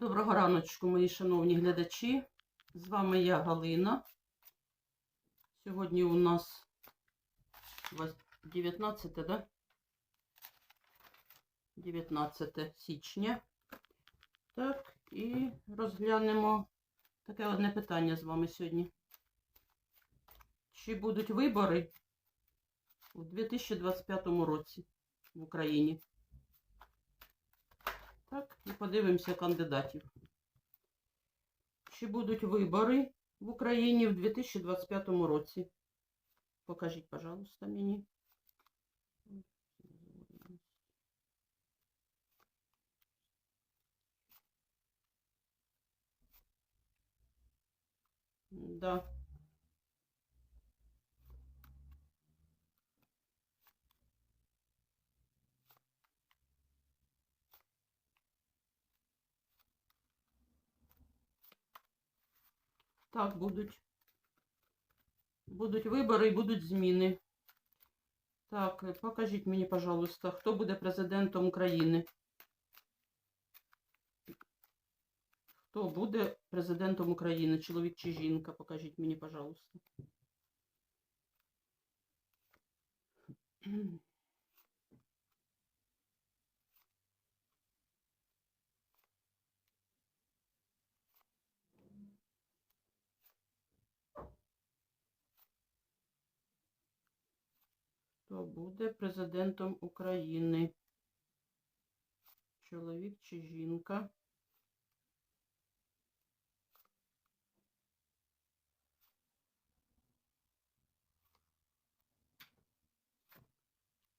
Доброго раночку, мої шановні глядачі. З вами я Галина. Сьогодні у нас 19, да? 19 січня. Так, і розглянемо таке одне питання з вами сьогодні. Чи будуть вибори у 2025 році в Україні? Так, і подивимося кандидатів. Чи будуть вибори в Україні в 2025 році? Покажіть, пожалуйста, мені. Да. Так, будуть. Будуть вибори і будуть зміни. Так, е, покажіть мені, пожалуйста, хто буде президентом України? Хто буде президентом України? Чоловік чи жінка? Покажіть мені, пожалуйста. Хто буде президентом України? Чоловік чи жінка?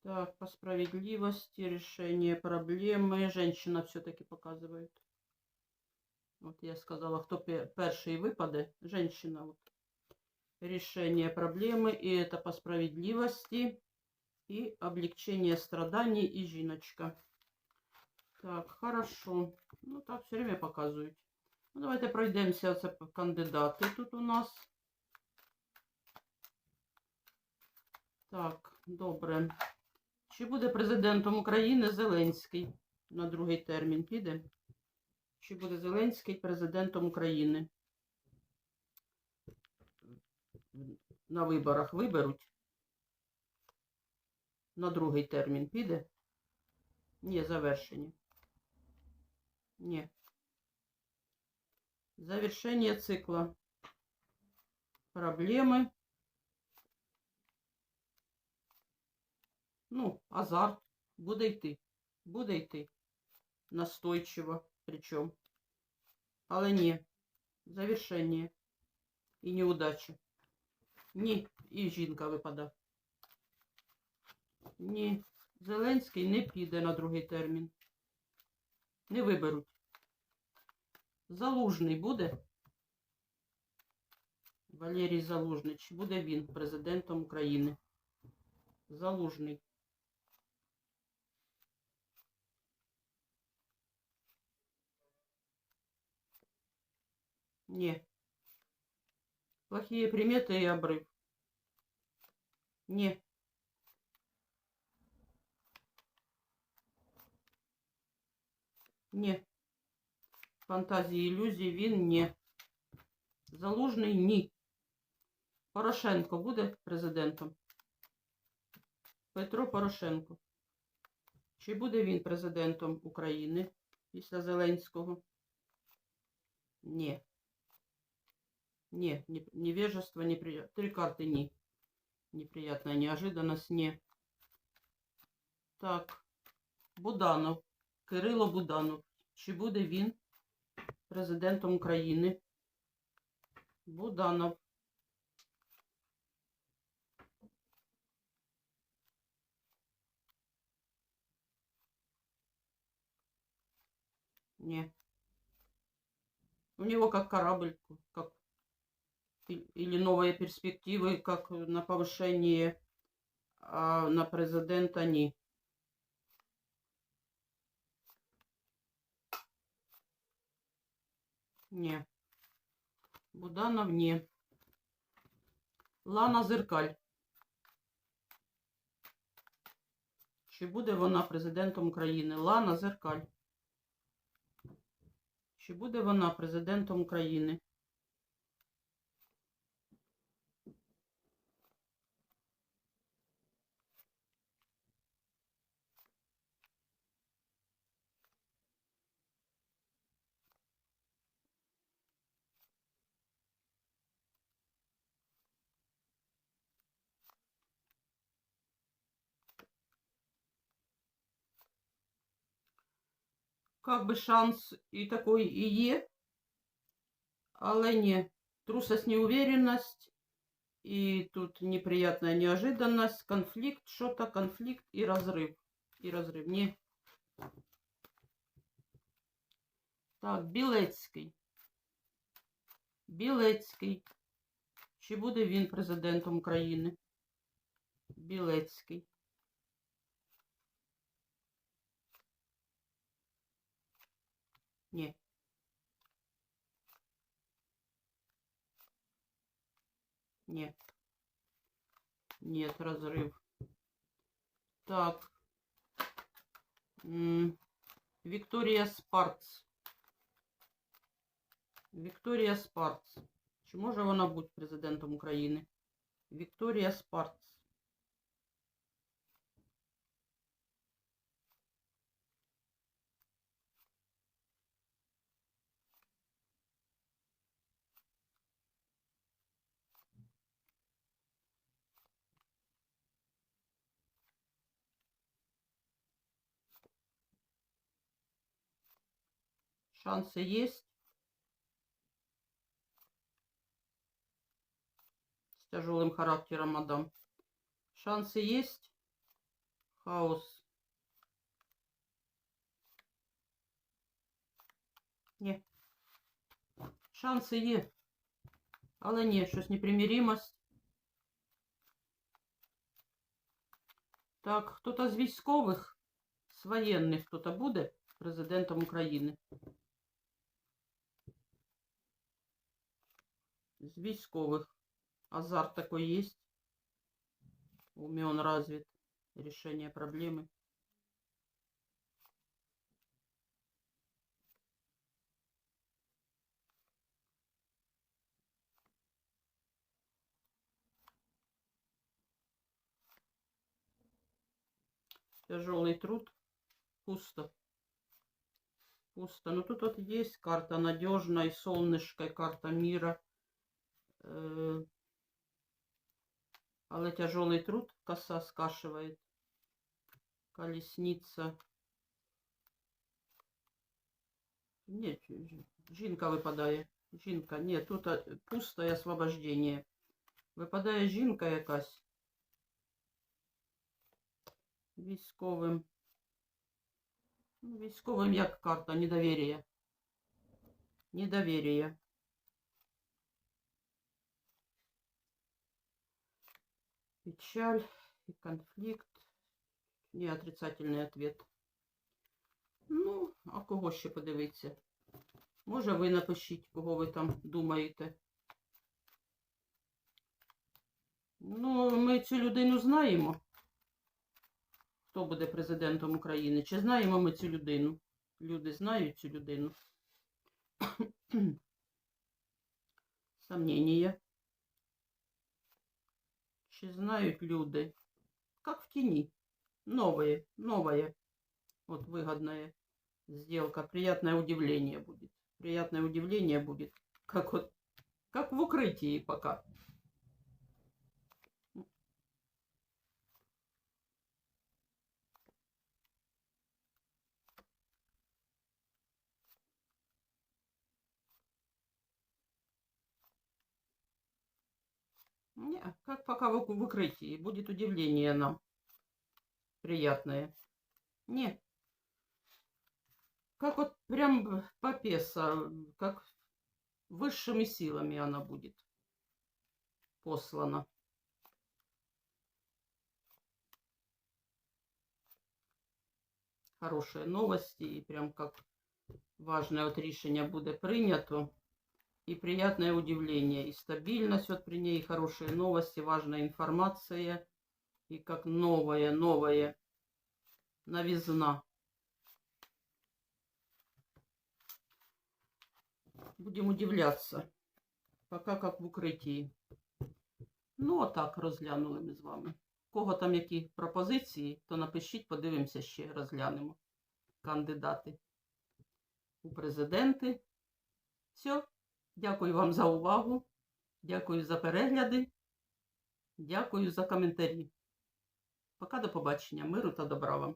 Так, по справедливости, решение проблемы. Женщина все-таки показывает. Вот я сказала, кто пе- перший выпаде. Женщина. Вот. Решение проблемы. И это по справедливости. И облегчение страданий и жіночка. Так, хорошо. Ну так, все время показують. Ну, давайте пройдемося. Це кандидати тут у нас. Так, добре. Чи буде президентом України Зеленський на другий термін? Піде? Чи буде Зеленський президентом України? На виборах виберуть? На другий термін піде? Ні, завершення. Ні. Завершення цикла. Проблеми. Ну, азарт. Буде йти. Буде йти. Настойчиво. Причому. Але ні. Завершення. І неудача. Ні. І жінка випадає. Ні. Зеленський не піде на другий термін. Не виберуть. Залужний буде? Валерій Залужний. Чи буде він президентом України? Залужний. Не. Плохие приметы и обрыв. Не. Не. Фантазії ілюзії він не. Залужний ні. Порошенко буде президентом. Петро Порошенко. Чи буде він президентом України після Зеленського? Ні. Ні, не, невежество, неприятно. Три карты не. Неприятная неожиданность, не. Так. Буданов. Кирило Буданов. Чи буде він президентом України? Буданов. Не. У него как корабль, как и- или новые перспективы, как на повышение, а на президента не. Не. Буданов не. Лана Зеркаль. Чи буде вона президентом України? Лана Зеркаль. Чи буде вона президентом України? Как би шанс і такий і є, але ні. Трусость, неуверенность, и тут неприятная неожиданность, конфликт, что-то, конфликт и разрыв. И разрыв. Не. Так, Білецький. Білецький. Чи буде він президентом України? Білецький. Ні. Нет. Нет, разрыв. Так. Виктория Спарц. Вікторія Спарц. Чи може вона бути президентом України? Вікторія Спарц. Шансы есть. С тяжелым характером, мадам. Шансы есть. Хаос. Ні. Шанси є. Але ні, щось непримиримость. Так, хто-то з військових, з воєнних хто-то буде президентом України. З військових. Азарт такой есть. Умен развит. Решение проблемы. Тяжелый труд. Пусто. Пусто. Ну тут вот есть карта надежной, солнышко, карта мира. Э, Але тяжелый труд коса скашивает. Колесница. Ні, ж- жінка випадає. Жінка. Ні, тут а, пустое освобождение. Випадає жінка якась. Військовим. Ну, Військовим як карта недоверия. Недоверие. Печаль и конфликт. Не отрицательный ответ. Ну, а кого ще подивитися? Може, ви напишіть, кого ви там думаєте. Ну, ми цю людину знаємо. Хто буде президентом України? Чи знаємо ми цю людину? Люди знають цю людину. Сомнения. Чи знают люди? Как в тени. Новые, новое. Вот выгодная сделка. Приятное удивление будет. Приятное удивление будет. Как вот, как в укрытии пока. Не, как пока в, в укрытии. Будет удивление нам. Приятное. Не. Как вот прям попеса, как высшими силами она будет послана. Хорошие новости и прям как важное от рішення буде прийнято. И приятное удивление, и стабильность вот при ней, и хорошие новости, важная информация, и как новое, новое, новизна. Будем удивляться. Пока как в укритті. Ну, отак розглянули ми з вами. Кого там які пропозиції, то напишіть, подивимося ще, розглянемо. Кандидати у президенти. Все. Дякую вам за увагу. Дякую за перегляди. Дякую за коментарі. Пока до побачення. Миру та добра вам.